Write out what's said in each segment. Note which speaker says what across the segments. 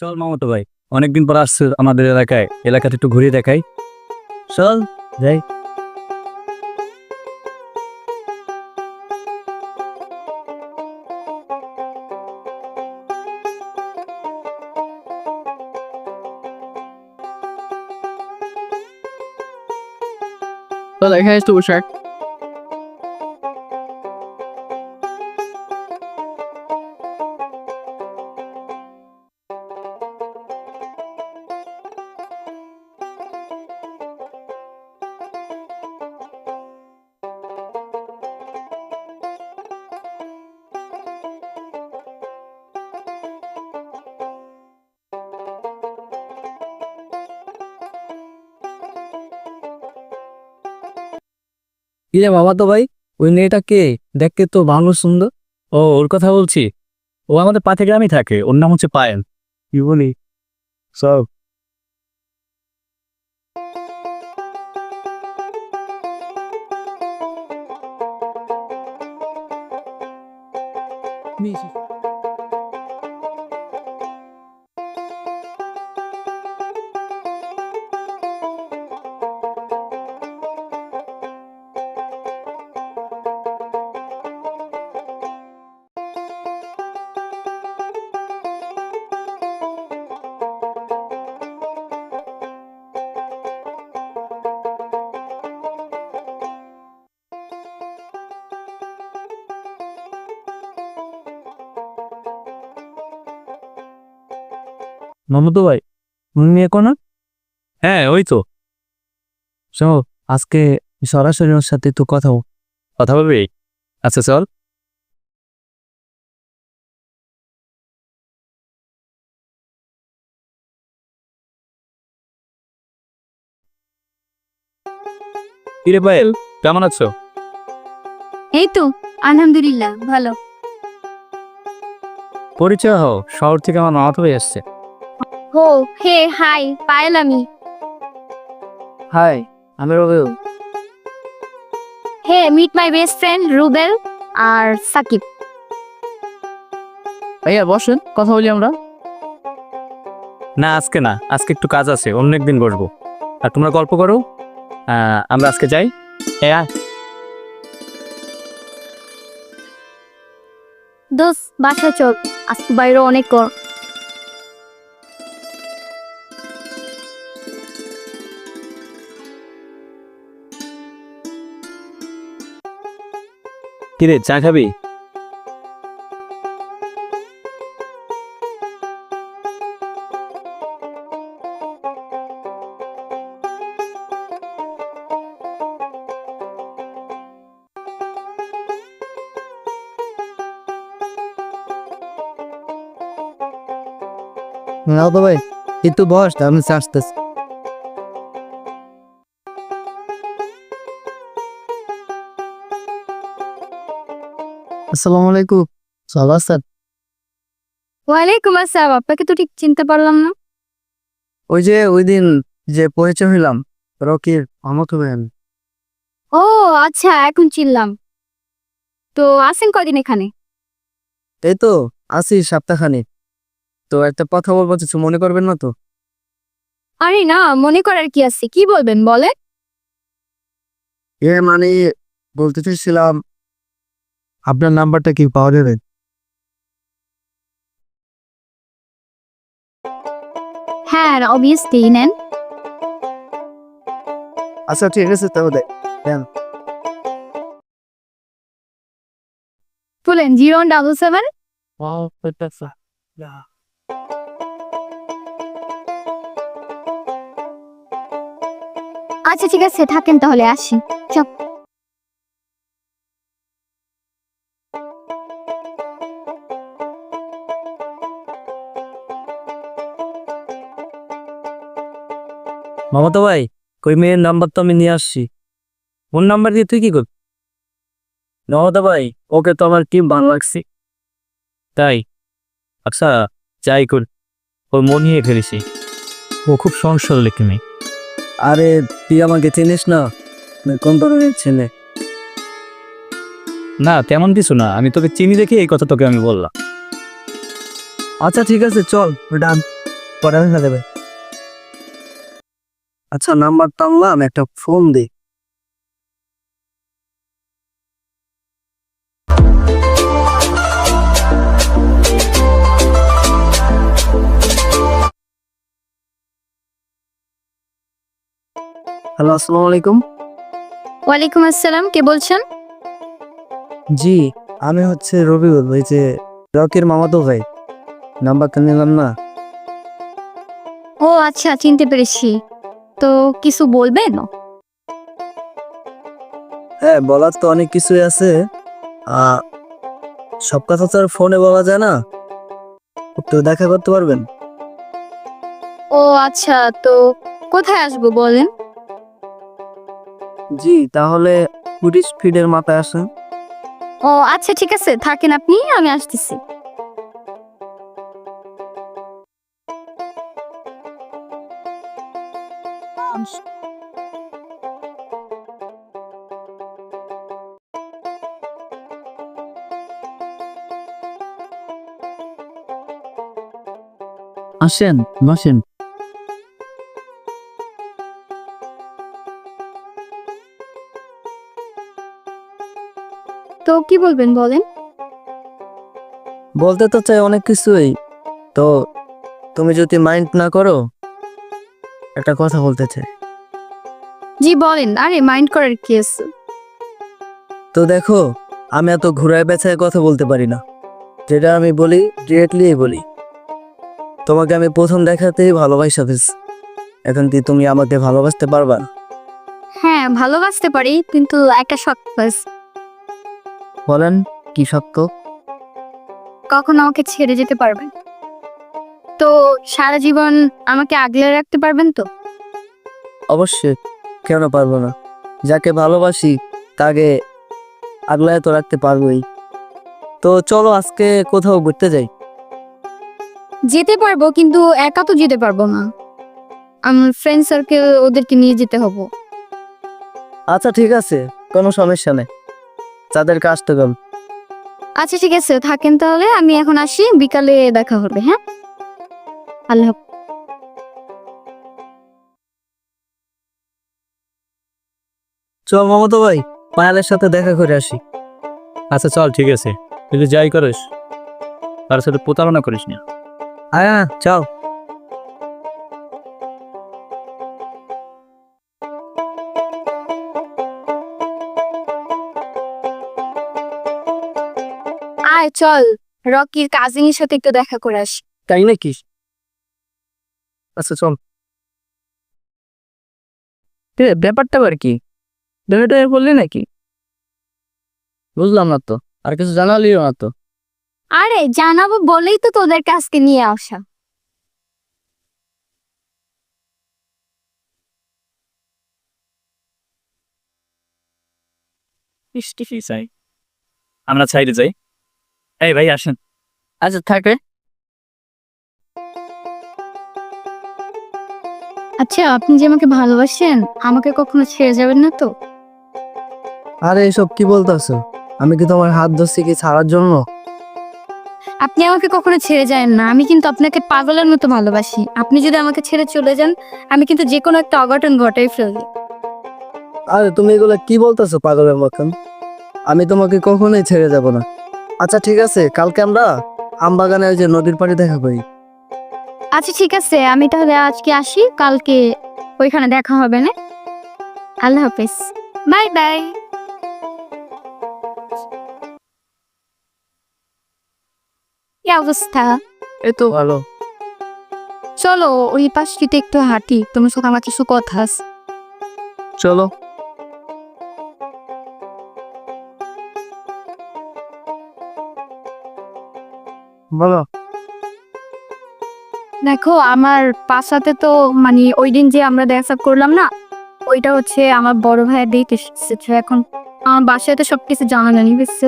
Speaker 1: চল মামাতো ভাই, অনেকদিন পর আসছে আমাদের এলাকায়। এলাকাতে একটু ঘুরিয়ে দেখাই। চল, যাই।
Speaker 2: এখানে একটু বসে থাক।
Speaker 1: কি বাবা তো ভাই? ওই মেয়েটা কে? দেখতে তো ভালো সুন্দর। ও, ওর কথা বলছি। ও আমাদের পাথে গ্রামে থাকে। ওর নাম হচ্ছে পায়েল। কি বলি? সব মামাতো ভাই তুমি কোন হ্যাঁ ওই তো। শোনো আজকে সরাসরি ওর সাথে একটু কথা কথা বলবি? আচ্ছা চল। কিরে পায়েল কেমন আছো?
Speaker 3: এই তো আলহামদুলিল্লাহ ভালো।
Speaker 1: পরিচয় হও শহর থেকে আমার মামাতো ভাই এসছে।
Speaker 3: হো হে হাই পায়েল আমি।
Speaker 2: হাই আমি রবিউ
Speaker 3: hey meet my best friend Rubel আর সাকিব।
Speaker 2: ভাইয়া বসেন কথা বলি আমরা।
Speaker 1: না আজকে না আজকে একটু কাজ আছে অন্য একদিন বসবো। আর তোমরা গল্প করো আহ, আমরা আজকে যাই। আয়।
Speaker 3: দোস বাসা চল আজকে বাইরে অনেক কর
Speaker 1: কিরে চা খাবি?
Speaker 2: নাও তো ভাই একটু বস আমি আসতেছি। আসসালামু আলাইকুম ভালো আছেন?
Speaker 3: ওয়ালাইকুম আসসালাম। আপনাকে তো ঠিক চিনতে পারলাম না।
Speaker 2: ওই যে ওই দিন যে পরিচয় হইলাম রকির আমাকে আমি
Speaker 3: ও আচ্ছা এখন চিনলাম। তো আসেন কদিন এখানে?
Speaker 2: এই তো আছি তো একটা কথা বলব কিছু মনে করবেন না তো?
Speaker 3: আরে না মনে করার কি আছে? কি বলবেন বলে
Speaker 2: এ মানে বলতে চাইছিলাম আপনার নাম্বারটা কি পাওয়া যাবে?
Speaker 3: হ্যাঁ অবভিয়াসলি নেন।
Speaker 2: আচ্ছা ঠিক আছে তাহলে
Speaker 3: বলেন জিরো ডাবল সেভেন। আচ্ছা ঠিক আছে থাকেন তাহলে আসি। চল
Speaker 1: মামাতো ভাই, কই মেয়ের নাম্বার তো আমি নিয়ে আসছি। ফোন নাম্বার দিয়ে তুই কি করবি? মামাতো ভাই, ওকে তো আমার কি ভালো লাগছে। তাই? আচ্ছা যাই কর। ওর মন নিয়ে ফেলেছি ও খুব সংসার লেখে মেয়ে।
Speaker 2: আরে, তুই আমাকে চিনিস না? কোন ধরনের ছেলে।
Speaker 1: না, তেমন কিছু না। আমি তোকে চিনি দেখে এই কথা তোকে আমি বললাম।
Speaker 2: আচ্ছা ঠিক আছে, চল ডান। পরে দেখা দেবে আচ্ছা নাম্বার টানলাম একটা ফোন দে। হ্যালো আসসালামু আলাইকুম।
Speaker 3: ওয়ালাইকুম আসসালাম কে বলছেন?
Speaker 2: জি আমি হচ্ছে রবিউল ওই যে রকির মামাতো ভাই। নাম্বারটা নিলাম না।
Speaker 3: ও আচ্ছা চিনতে পেরেছি। তো কিছু বলবেন?
Speaker 2: হ্যাঁ বলার তো অনেক কিছুই আছে। সব কথা তো আর ফোনে বলা যায় না। একটু দেখা করতে পারবেন?
Speaker 3: ও আচ্ছা তো কোথায় আসব বলেন?
Speaker 2: জি তাহলে কুড়ি স্পিডের মাথায় আসেন।
Speaker 3: ও আচ্ছা ঠিক আছে থাকেন আপনি আমি আসতেছি।
Speaker 1: আসেন বসেন।
Speaker 3: তো কি বলবেন বলেন?
Speaker 2: বলতে তো চাই অনেক কিছুই। তো তুমি যদি মাইন্ড না করো একটা কথা বলতে চাই
Speaker 3: জি বলেন। আরে মাইন্ড করার কি আছে?
Speaker 2: তো দেখো আমি এত ঘুরায় বেছায় কথা বলতে পারি না। যেটা আমি বলি ডিরেক্টলি বলি। তোমাকে আমি প্রথম দেখাতেই ভালোবাসা ফেলছি এখন কি তুমি আমাকে ভালোবাসতে পারবা
Speaker 3: হ্যাঁ ভালোবাসতে পারি কিন্তু একটা শখ আছে।
Speaker 2: বলেন কি সত্য
Speaker 3: কখন আমাকে ছেড়ে যেতে পারবেন। তো সারা জীবন আমাকে আগলে রাখতে পারবেন তো?
Speaker 2: অবশ্যই কেন পারব না? যাকে ভালোবাসি তাকে আগলায় তো রাখতে পারবোই। তো চলো আজকে কোথাও ঘুরতে যাই।
Speaker 3: যেতে পারব কিন্তু একা তো যেতে পারব না। আমার ফ্রেন্ড সার্কেল ওদেরকে নিয়ে যেতে হব।
Speaker 2: আচ্ছা ঠিক আছে কোনো সমস্যা নেই। তাদের কাজ তো কম
Speaker 3: আচ্ছা ঠিক আছে থাকেন তাহলে আমি এখন আসি বিকালে দেখা হবে হ্যাঁ? আল্লাহ
Speaker 2: চল মমতা ভাই পায়ালের সাথে দেখা করে আসি।
Speaker 1: আচ্ছা চল ঠিক আছে। তুই তো যাই করিস তার সাথে প্রতারণা করিস না।
Speaker 2: হ্যাঁ চল।
Speaker 3: আয় চল রকির কাজিনের সাথে একটু দেখা করে আসি।
Speaker 2: তাই নাকি? আচ্ছা চল। ব্যাপারটা আর কি? ব্যাপারটা বললি নাকি? বুঝলাম না তো আর কিছু জানালিও না তো।
Speaker 3: আরে জানাব বলেই তো তোদের কাছকে নিয়ে আসা।
Speaker 1: চাই? আমরা সাইডে যাই। এই ভাই আসেন।
Speaker 2: আচ্ছা থাকে।
Speaker 3: আচ্ছা আপনি যে আমাকে ভালোবাসেন আমাকে কখনো ছেড়ে যাবেন না তো?
Speaker 2: আরে এসব কি বলতেছো? আমি কি তোমার হাত ধরছি কি ছাড়ার জন্য?
Speaker 3: আপনি আমাকে কখনো ছেড়ে যাবেন না। আমি কিন্তু আপনাকে পাগলের মতো ভালোবাসি। আপনি যদি আমাকে ছেড়ে চলে যান আমি কিন্তু যে কোনো একটা অঘটন ঘটাই ফেলব
Speaker 2: আরে তুমি এগুলো কি বলতেছো পাগলের মতন? আমি তোমাকে কখনোই ছেড়ে যাব না। আচ্ছা ঠিক আছে কালকে আমরা আমবাগানে ওই যে নদীর পাড়ে দেখা করি।
Speaker 3: আচ্ছা ঠিক আছে আমি তাহলে আজকে আসি কালকে ওইখানে দেখা হবে না আল্লাহ হাফেজ। Bye bye. কি অবস্থা?
Speaker 2: তো ভালো।
Speaker 3: চলো ওই পাশটিতে একটু হাঁটি তোমার সাথে আমার কিছু কথা আছে।
Speaker 2: চলো। বলো।
Speaker 3: দেখো, আমার পাশাতে তো মানে ওই দিন যে আমরা দেখা করলাম না, ওইটা হচ্ছে আমার বড় ভাইয়ের ডেট এসেছে এখন। আমার বাসায় তো সবকিছু জানা জানি বুঝছ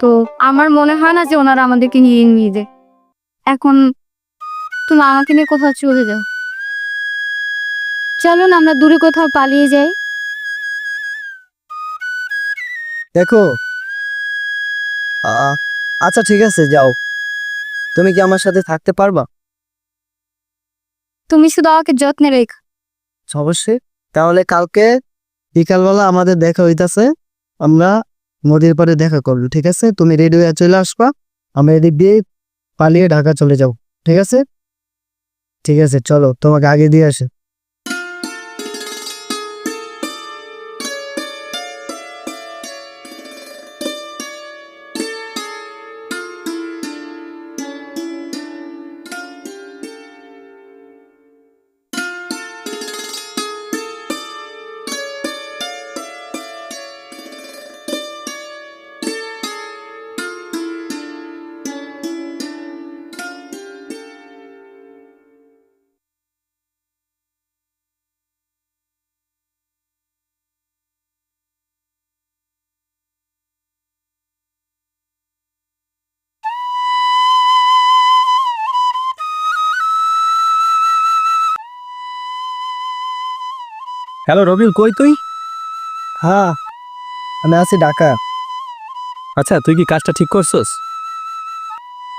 Speaker 3: তো আমার মনে হয় না যে ওনারা আমাদেরকে নিয়ে নিয়ে যায়। এখন তুমি আমাকে নিয়ে কোথাও চলে যাও। চলুন, আমরা দূরে কোথাও পালিয়ে যাই।
Speaker 2: দেখো। আচ্ছা ঠিক আছে, যাও। তুমি কি আমার সাথে থাকতে পারবা?
Speaker 3: তুমি শুধু আমাকে যত্নে রেখ।
Speaker 2: অবশ্যই। তাহলে কালকে বিকালবেলা আমাদের দেখা হইতাছে। আমরা নদীর পরে দেখা করব, ঠিক আছে? তুমি রেডি হয়ে চলে আসবা। আমরা এদিক দিয়ে পালিয়ে ঢাকা চলে যাব, ঠিক আছে? ঠিক আছে, চলো, তোমাকে আগে দিয়ে আসে।
Speaker 1: হ্যালো রবিল কই তুই?
Speaker 2: হ্যাঁ আমি আছি ঢাকা
Speaker 1: আচ্ছা তুই কি কাজটা ঠিক করছস?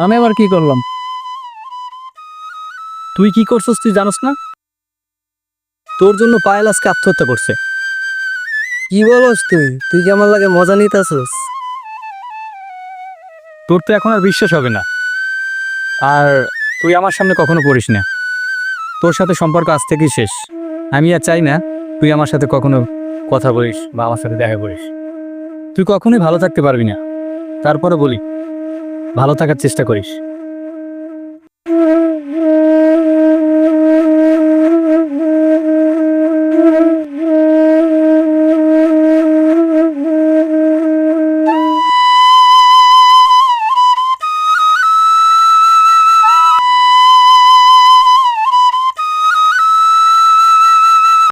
Speaker 1: আমি আবার কি করলাম? তুই কি করছস তুই জানোস না? তোর জন্য পায়েল আজকে আত্মহত্যা করছে।
Speaker 2: কি বলস তুই? তুই কি আমার লাগে মজা নিতেছস?
Speaker 1: তোর তো এখন আর বিশ্বাস হবে না। আর তুই আমার সামনে কখনো পড়িস না। তোর সাথে সম্পর্ক আজ থেকেই শেষ। আমি আর চাই না তুই আমার সাথে কখনো কথা বলিস বা আমার সাথে দেখা করিস। তুই কখনোই ভালো থাকতে পারবি না। তারপরে বলি, ভালো থাকার চেষ্টা করিস।